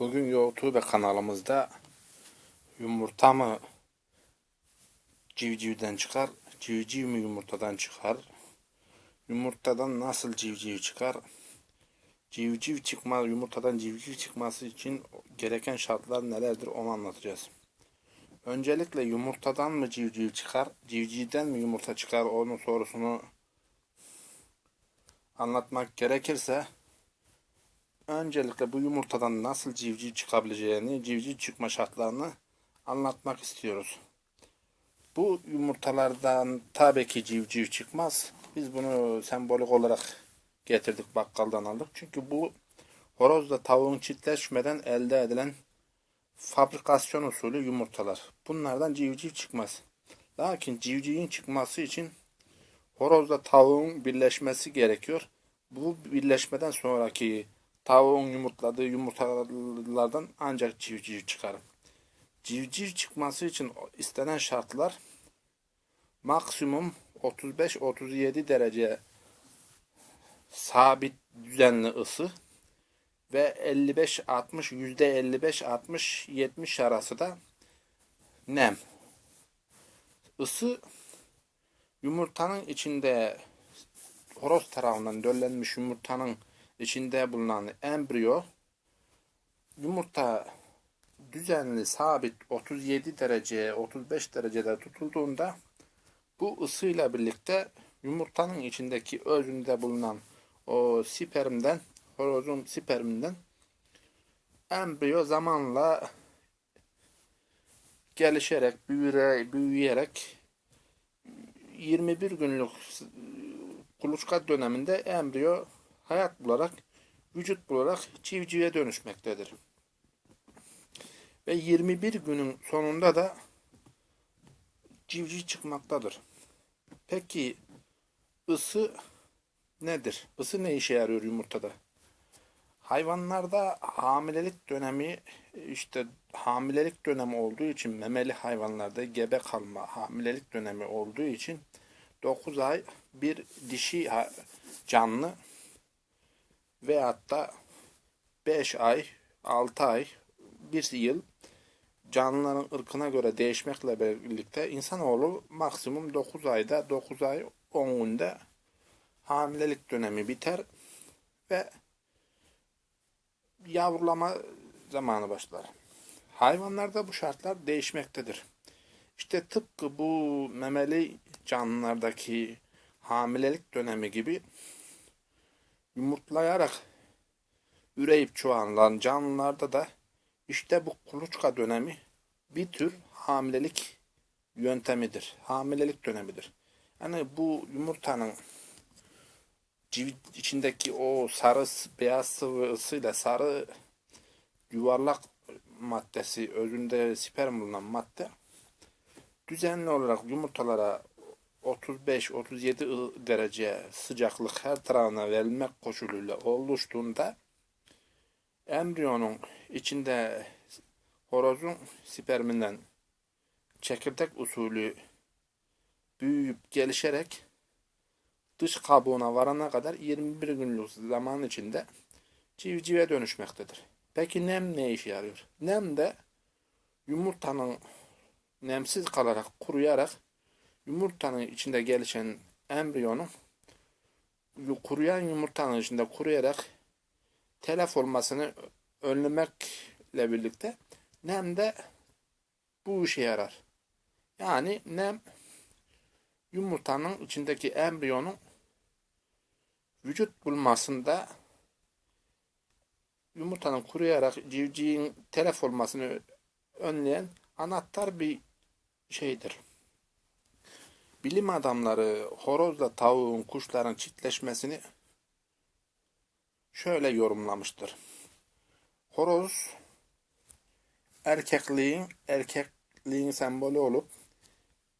Bugün YouTube kanalımızda yumurta mı civcivden çıkar, civciv mi yumurtadan çıkar, yumurtadan nasıl civciv çıkar, civciv çıkma, yumurtadan civciv çıkması için gereken şartlar nelerdir onu anlatacağız. Öncelikle yumurtadan mı civciv çıkar, civcivden mi yumurta çıkar onun sorusunu anlatmak gerekirse Öncelikle bu yumurtadan nasıl civciv çıkabileceğini, civciv çıkma şartlarını anlatmak istiyoruz. Bu yumurtalardan tabii ki civciv çıkmaz. Biz bunu sembolik olarak getirdik bakkaldan aldık. Çünkü bu horozla tavuğun çiftleşmeden elde edilen fabrikasyon usulü yumurtalar. Bunlardan civciv çıkmaz. Lakin civcivin çıkması için horozla tavuğun birleşmesi gerekiyor. Bu birleşmeden sonraki tavuğun yumurtladığı yumurtalardan ancak civciv çıkar. Civciv çıkması için istenen şartlar maksimum 35-37 derece sabit düzenli ısı ve 55-60 yüzde 55-60-70 arası da nem. Isı yumurtanın içinde horoz tarafından döllenmiş yumurtanın içinde bulunan embriyo yumurta düzenli sabit 37 derece 35 derecede tutulduğunda bu ısıyla birlikte yumurtanın içindeki özünde bulunan o spermden horozun sperminden embriyo zamanla gelişerek büyüre, büyüyerek 21 günlük kuluçka döneminde embriyo hayat bularak, vücut bularak civcive dönüşmektedir. Ve 21 günün sonunda da civciv çıkmaktadır. Peki ısı nedir? Isı ne işe yarıyor yumurtada? Hayvanlarda hamilelik dönemi işte hamilelik dönemi olduğu için memeli hayvanlarda gebe kalma hamilelik dönemi olduğu için 9 ay bir dişi canlı veyahut da 5 ay, 6 ay, 1 yıl canlıların ırkına göre değişmekle birlikte insanoğlu maksimum 9 ayda, 9 ay 10 günde hamilelik dönemi biter ve yavrulama zamanı başlar. Hayvanlarda bu şartlar değişmektedir. İşte tıpkı bu memeli canlılardaki hamilelik dönemi gibi yumurtlayarak üreyip çoğalan canlılarda da işte bu kuluçka dönemi bir tür hamilelik yöntemidir. Hamilelik dönemidir. Yani bu yumurtanın içindeki o sarı beyaz sıvı ısıyla sarı yuvarlak maddesi özünde sperm bulunan madde düzenli olarak yumurtalara 35-37 derece sıcaklık her tarafına verilmek koşuluyla oluştuğunda embriyonun içinde horozun sperminden çekirdek usulü büyüyüp gelişerek dış kabuğuna varana kadar 21 günlük zaman içinde civcive dönüşmektedir. Peki nem ne işe yarıyor? Nem de yumurtanın nemsiz kalarak kuruyarak yumurtanın içinde gelişen embriyonun kuruyan yumurtanın içinde kuruyarak telef olmasını önlemekle birlikte nem de bu işe yarar. Yani nem yumurtanın içindeki embriyonun vücut bulmasında yumurtanın kuruyarak civciğin telef olmasını önleyen anahtar bir şeydir. Bilim adamları horozla tavuğun, kuşların çiftleşmesini şöyle yorumlamıştır. Horoz erkekliğin erkekliğin sembolü olup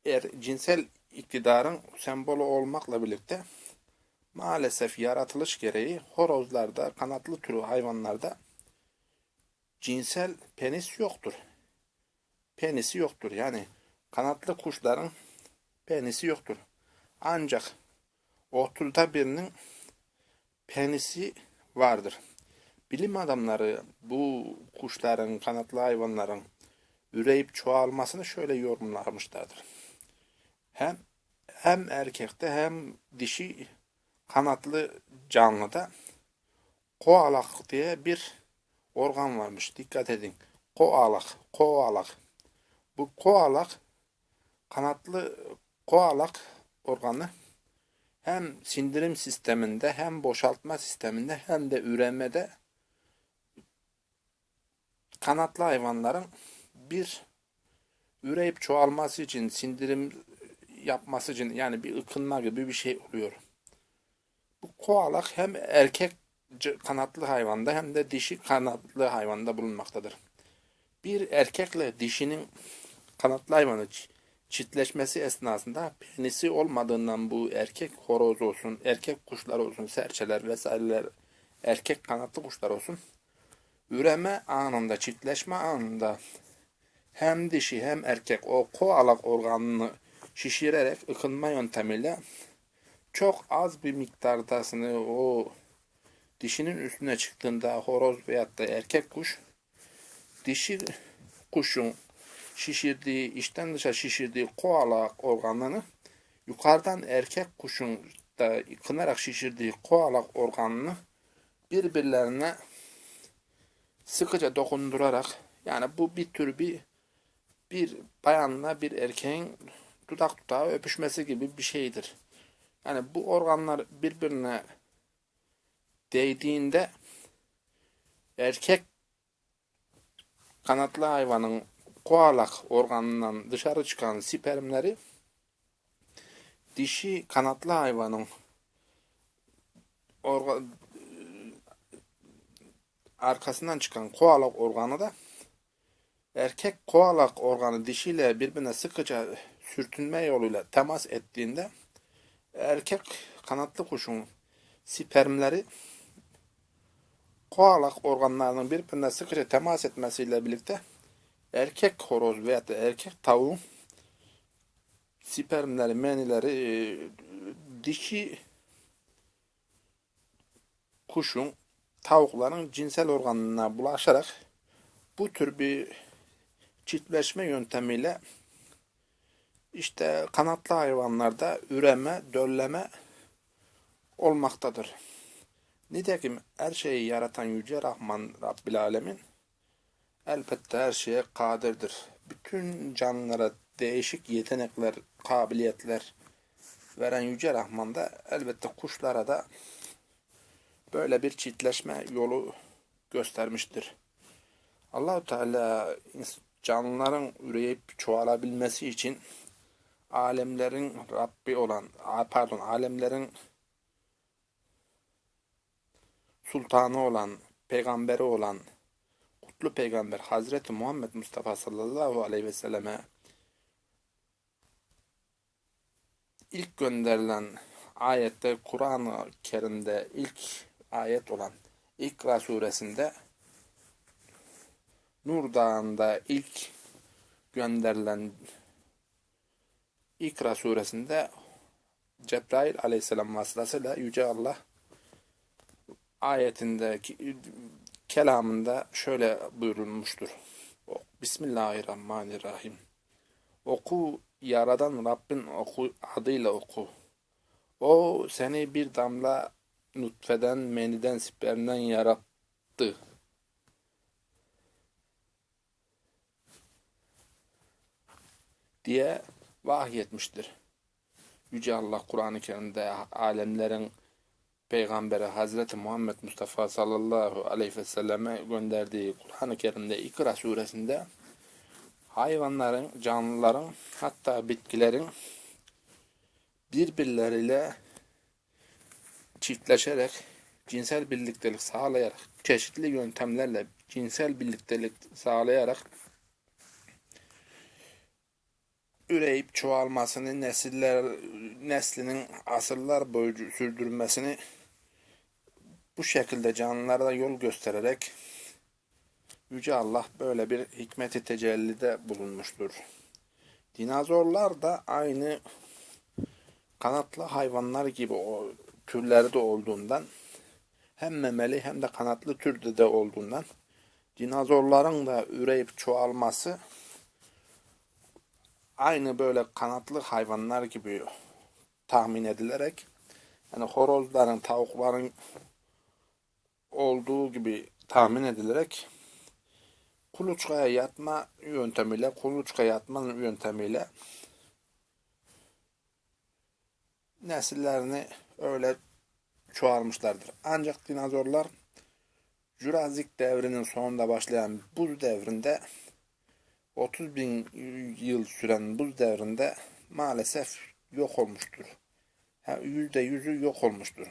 er, cinsel iktidarın sembolü olmakla birlikte maalesef yaratılış gereği horozlarda, kanatlı türü hayvanlarda cinsel penis yoktur. Penisi yoktur. Yani kanatlı kuşların penisi yoktur. Ancak 30'da birinin penisi vardır. Bilim adamları bu kuş kuşların, kanatlı hayvanların üreyip çoğalmasını şöyle yorumlamışlardır. Hem hem erkekte hem dişi kanatlı canlıda koalak diye bir organ varmış. Dikkat edin. Koalak, koalak. Bu koalak kanatlı koalak organı hem sindirim sisteminde hem boşaltma sisteminde hem de üremede kanatlı hayvanların bir üreyip çoğalması için sindirim yapması için yani bir ıkınma gibi bir şey oluyor. Bu koalak hem erkek kanatlı hayvanda hem de dişi kanatlı hayvanda bulunmaktadır. Bir erkekle dişinin kanatlı hayvanı ç- çiftleşmesi esnasında penisi olmadığından bu erkek horoz olsun, erkek kuşlar olsun, serçeler vesaireler, erkek kanatlı kuşlar olsun, üreme anında, çiftleşme anında hem dişi hem erkek o koalak organını şişirerek ıkınma yöntemiyle çok az bir miktardasını o dişinin üstüne çıktığında horoz veyahut da erkek kuş dişi kuşun şişirdiği, içten dışa şişirdiği koalak organlarını yukarıdan erkek kuşun da kınarak şişirdiği koalak organını birbirlerine sıkıca dokundurarak yani bu bir tür bir bir bayanla bir erkeğin dudak dudağa öpüşmesi gibi bir şeydir. Yani bu organlar birbirine değdiğinde erkek kanatlı hayvanın koalak organından dışarı çıkan spermleri dişi kanatlı hayvanın orga, arkasından çıkan koalak organı da erkek koalak organı dişiyle birbirine sıkıca sürtünme yoluyla temas ettiğinde erkek kanatlı kuşun spermleri koalak organlarının birbirine sıkıca temas etmesiyle birlikte erkek horoz veya da erkek tavuğun spermleri, menileri e, dişi kuşun, tavukların cinsel organına bulaşarak bu tür bir çiftleşme yöntemiyle işte kanatlı hayvanlarda üreme, dölleme olmaktadır. Nitekim her şeyi yaratan Yüce Rahman Rabbil Alemin elbette her şeye kadirdir. Bütün canlılara değişik yetenekler, kabiliyetler veren Yüce Rahman da elbette kuşlara da böyle bir çiftleşme yolu göstermiştir. Allahu Teala canlıların üreyip çoğalabilmesi için alemlerin Rabbi olan, pardon alemlerin sultanı olan, peygamberi olan kutlu peygamber Hazreti Muhammed Mustafa sallallahu aleyhi ve selleme ilk gönderilen ayette Kur'an-ı Kerim'de ilk ayet olan İkra suresinde Nur Dağı'nda ilk gönderilen İkra suresinde Cebrail aleyhisselam vasıtasıyla Yüce Allah ayetinde kelamında şöyle buyurulmuştur. Bismillahirrahmanirrahim. Oku yaradan Rabbin oku adıyla oku. O seni bir damla nutfeden, meniden, spermden yarattı. diye vahyetmiştir. Yüce Allah Kur'an-ı Kerim'de alemlerin Peygamberi Hazreti Muhammed Mustafa sallallahu aleyhi ve selleme gönderdiği Kur'an-ı Kerim'de İkra suresinde hayvanların, canlıların hatta bitkilerin birbirleriyle çiftleşerek cinsel birliktelik sağlayarak çeşitli yöntemlerle cinsel birliktelik sağlayarak üreyip çoğalmasını, nesiller neslinin asırlar boyu sürdürmesini bu şekilde canlılara yol göstererek Yüce Allah böyle bir hikmeti tecellide bulunmuştur. Dinozorlar da aynı kanatlı hayvanlar gibi o türlerde olduğundan hem memeli hem de kanatlı türde de olduğundan dinozorların da üreyip çoğalması aynı böyle kanatlı hayvanlar gibi tahmin edilerek yani horozların, tavukların olduğu gibi tahmin edilerek kuluçkaya yatma yöntemiyle, kuluçka yatmanın yöntemiyle nesillerini öyle çoğalmışlardır. Ancak dinozorlar Jurazik devrinin sonunda başlayan buz devrinde 30 bin yıl süren buz devrinde maalesef yok olmuştur. Yüzde yüzü yok olmuştur.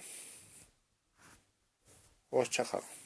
Hoşçakalın.